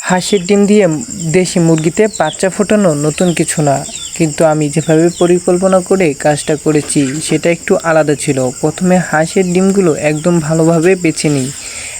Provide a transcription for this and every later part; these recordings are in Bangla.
হাঁসের ডিম দিয়ে দেশি মুরগিতে বাচ্চা ফোটানো নতুন কিছু না। কিন্তু আমি যেভাবে পরিকল্পনা করে কাজটা করেছি, সেটা একটু আলাদা ছিল। প্রথমে হাঁসের ডিমগুলো একদম ভালোভাবে বেছে নিই।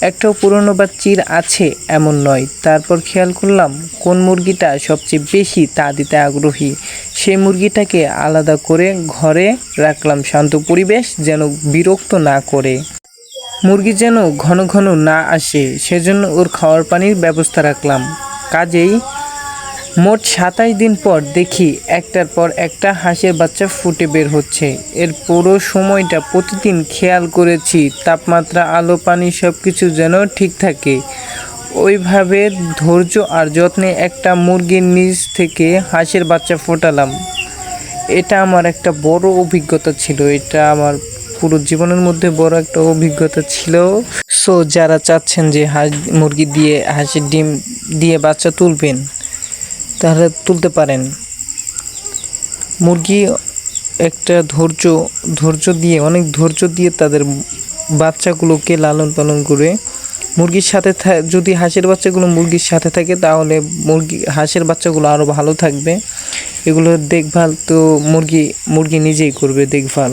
একটাও পুরনো বা চির আছে এমন নয়। তারপর খেয়াল করলাম, কোন মুরগিটা সবচেয়ে বেশি তা দিতে আগ্রহী। সেই মুরগিটাকে আলাদা করে ঘরে রাখলাম শান্ত পরিবেশ যেন বিরক্ত না করে। মুরগি যেন ঘন ঘন না আসে, সেজন্য ওর খাওয়ার পানির ব্যবস্থা রাখলাম। কাজেই মোট সাতাশ দিন পর দেখি একটার পর একটা হাঁসের বাচ্চা ফুটে বের হচ্ছে। এর পুরো সময়টা প্রতিদিন খেয়াল করেছি, তাপমাত্রা, আলো, পানি সব কিছু যেন ঠিক থাকে। ওইভাবে ধৈর্য আর যত্নে একটা মুরগির নিচ থেকে হাঁসের বাচ্চা ফোটালাম। এটা আমার একটা বড় অভিজ্ঞতা ছিল, এটা আমার পুরো জীবনের মধ্যে বড় একটা অভিজ্ঞতা ছিল। সো যারা চাচ্ছেন যে হাঁস, মুরগি দিয়ে, হাঁসের ডিম দিয়ে বাচ্চা তুলবেন, তাহলে তুলতে পারেন। মুরগি একটা ধৈর্য ধৈর্য দিয়ে, অনেক ধৈর্য দিয়ে তাদের বাচ্চাগুলোকে লালন পালন করে মুরগির সাথে যদি হাঁসের বাচ্চাগুলো মুরগির সাথে থাকে, তাহলে মুরগি, হাঁসের বাচ্চাগুলো আরও ভালো থাকবে। এগুলোর দেখভাল তো মুরগি মুরগি নিজেই করবে দেখভাল।